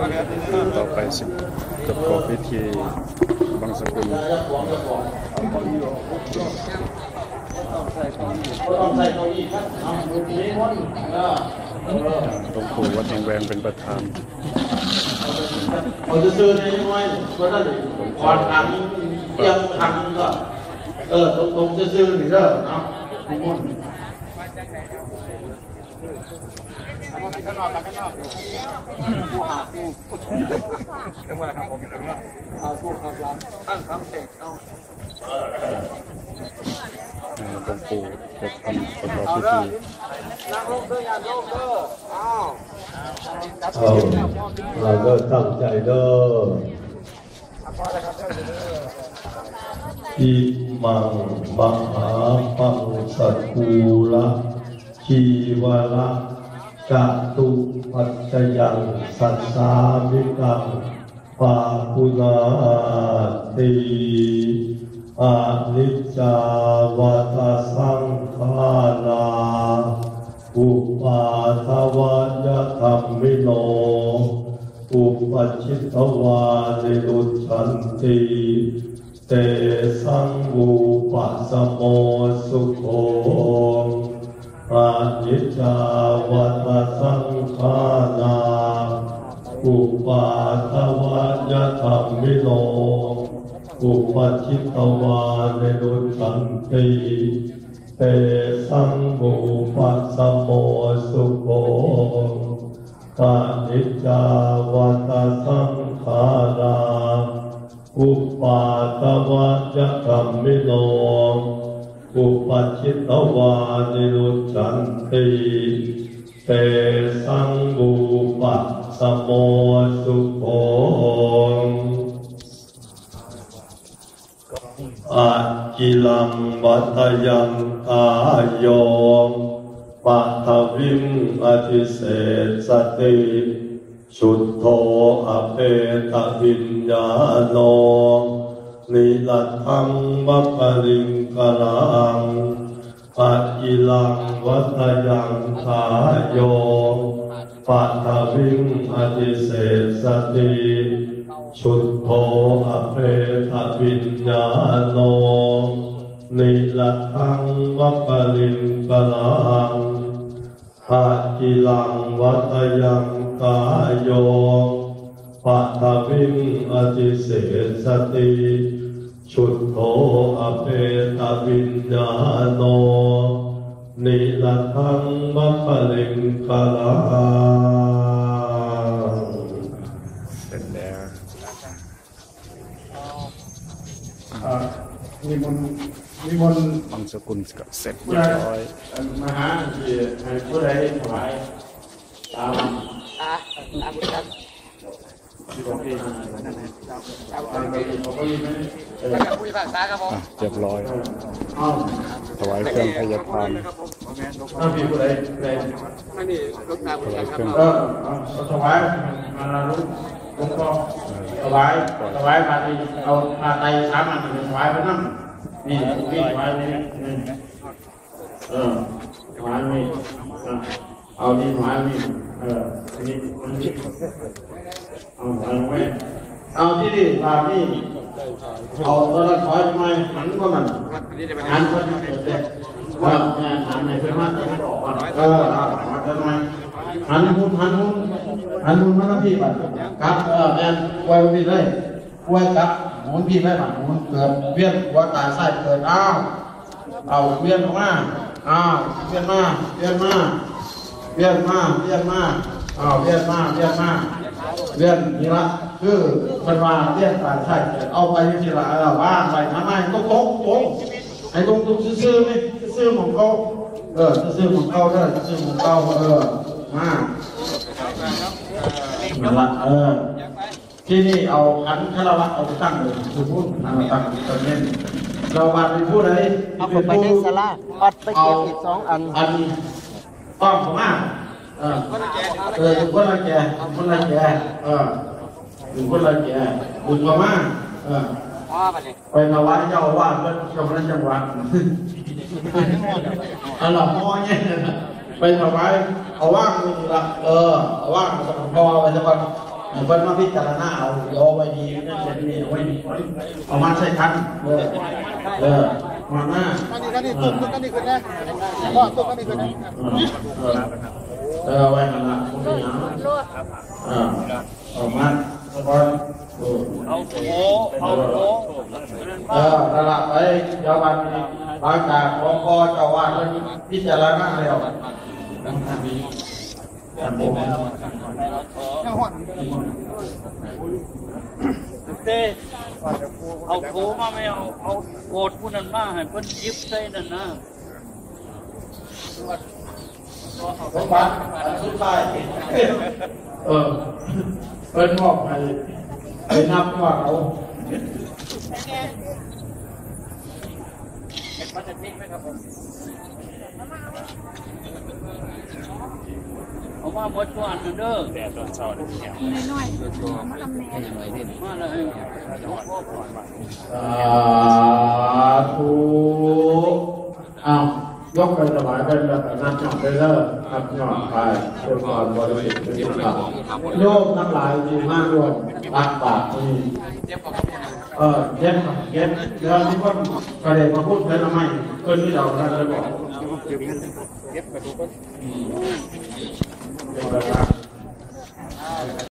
ต่อไปสิจะประกอบพิธีบางสกุลต้องใส่เก้าอี้ครับเอามือนี้ม้วนเออหลวงปู่วัดแหงแวงเป็นประธานเราจะซื้อในน้อยก็ได้ก่อนทางเตรียมทางก็เออตรงตรงจะซื้อหรือเด้อเนาะ ม้วนอ่าหลวงปู่จะทำประกอบพิธีเอาเราก็ตั้งใจเด้ออิมังมหาปังสัตกูละ ชีวละจตุปัจจยังสัสสามิกังปาปุนาติอานิจจาวัตสังขาราอุปาทวายธรรมิโน อุปชิตวานิรุชันติเตสังวูปัสโมสุโข อานิจจาวัตสังขานาอุปาทวายธรรมิโนอุปชิตวานิรุชันติเตสังบูปัสโมสุโขปานิจจาวัตสังขาราอุปาตวะจะธรรมิโน อุปชิตวานิรุชันติเตสังบูปัสสโมสุโขอากิลังวัตยังตายโยมปัทวิมอธิเศษสติสุดโทอเปตวิญญาโน นิลัทังวัปริงกรังอากิลังวัตยังตาโยปัทวิมอธิเศษสติชุดโทอเปตวิญญาโน นิลัทังวัปลิงกลังหากิลังวัตยังกายโยปัทวิงอติเสสติ ชุดโทอเปตวิญญาโน นิลัทังวัปลิงกลังเสร็จแล้วอ่ามีมนต์มีมนต์บางสกุลก็เสร็จผู้เรียใดบร้อย มหาที่ให้ผู้ใดถวายตามที่ผมพี่ตามที่ผมพี่ไหม เอออะเรียบร้อย ถวายเครื่องพยาพานถ้าพี่ผู้ใดผู้ใดถวายเครื่องเออถวายมาลุกลุกก็ถวายถวายมาที่เอามาไตสามอันถวายพระน้ำนี่นี่ถวายนี่เออถวายนี่เอานี่ถวายนี่เออนี่เอาเอาไว้เอาที่นี่ตามนี่ เอาตอนถอยมาหันก็มันหันก็มันเด็กว่าหันในเพื่อนมาจะออกมาเออเอามาทำไมหันหุ่นหันหุ่นหันหุ่นมาแล้วพี่บัดครับเออแอนไว้พี่เลยไว้ครับหมุนพี่เลยบัดหมุนเกิดเวียนหัวตายไส้เกิดอ้าวเอาเวียนมาอ้าวเวียนมาเวียนมาเวียนมาเวียนมาอ้าวเวียนมาเวียนมา เวียนนี่ละคือเป็นว่าเวียนตายไส้เกิดเอาไปทีละเออว่างไปทำไมต้องตรงตรงไอ้ตรงตรงซื่อๆไหมซื่อๆของเขาเออซื่อๆของเขาเด้อซื่อๆของเขาเออมานั่นละเออที่นี่เอาขันคารวะเอาไปตั้งเลยคือพูดเอาตั้งตรงนี้เราบาดเป็นผู้ใดเอาเข้าไปในสลาปัดไปเก็บอีกสองอันอันต้องผมมา เออเออถึงคนละแก่คนละแก่เออถึงคนละแก่บุญประมาเออไปถวายเจ้าอาวาสเป็นกำนันจังหวัดอันหลับพ่อเนี่ยไปถวายเอาว่างนี่ละเออเอาว่างสมพอไปสักวันเพิ่นมาพิจารณาเอาเอาไว้ดีนั่นจะดีเอาไว้เอามาใช้คันเออเออมาหน้ากันนี่กันนี่ตุ้มกันนี่ขึ้นนะพ่อตุ้มกันนี่ขึ้นนะ ออเออไว้หันละคุณเป็นหยังออเอามาสบายเออเอาโถเอาโถเออระละไปเจ้าวันนี้หลังจากของกเจ้าว่าเพิ่นพิจารณาแล้วอันนี้อันเต้เอาโถมาไม่เอาเอาโกดผู้นั้นมาให้เพิ่นยิบใส่นั่นนะ สมบัติอันสุดท้ายเออเพิ่นมอบให้ไปนับว่าเขาเอามาหมดทุกอันนั่นเด้อแต่ตอนเช้านี่น้อยๆมาลำแหน่มาเลยสาธุเอา ยกไปถวายเป็นแบบนั้นหย่อนไปเลิกอับหย่อนไปเพื่อความบริสุทธิ์เป็นสุขโยมทั้งหลายดีมากด้วยตักบาตรนี่เออเย็บเย็บเดี๋ยวที่ว่ากระเด็นมาพูดแล้วทำไมเพื่อนที่เราท่านเลยบอกเย็บกระดูกก็